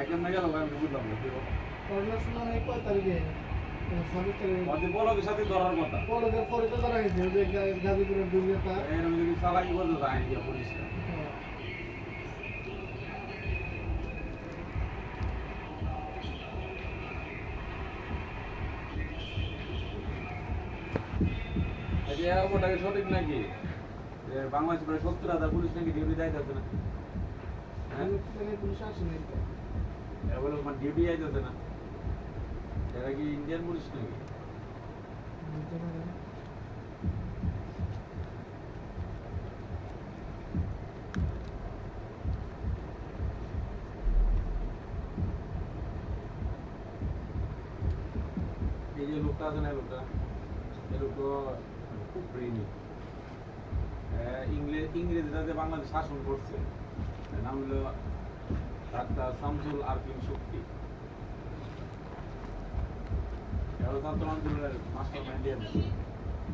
কেমনে গেল বুঝলাম না কি বলো? করোনার সময় এই কয় তারিখে? ছাব্বিশ তারিখে। আমাদের বলকের সাথে ধরার কথা। বড়দের পরে তো ধরা গেছে ওই যে গা- গাজীপুরের দুর্গতা এরকম যদি চালাকি করতে যায় আইন দিয়ে পুলিশরা এই যে এয়ারপোর্টটাকে সঠিক নাকি? বাংলাদেশে প্রায় সত্তর হাজার পুলিশ নাকি ডিউটি যাইতেছে না। এই যে লোকটা আছে না লোকটা এই খুব ইংরেজ ইংরেজরা যে বাংলাদেশ শাসন করছে নাম হলো ডাক্তার শামসুল আরফিন শক্তি ছাত্র আন্দোলনের মাস্টার মাইন্ড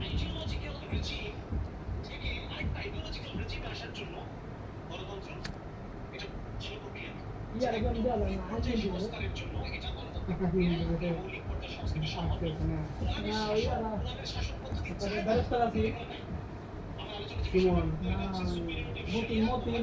আইডিওলজিক্যাল রেজিম থেকে আইডিওলজিক্যাল রেজিমে আসার জন্য গণতন্ত্র এটা ছিল প্রক্রিয়া ইয়ার একদম দেওয়া যায় না পর্যায়ে আগে দিব সংস্কারের জন্য এটা গণতান্ত্রিক প্রক্রিয়া মৌলিক পর্যায়ে সংস্কৃতি সম্ভব না। ওনাদের না, শাসন ওইটা না। ওনাদের শাসন পদ্ধতি আপনাদের চায় ব্যবস্থা আছে। আমরা আলোচনা থেকে সুমন। মতিন মতিন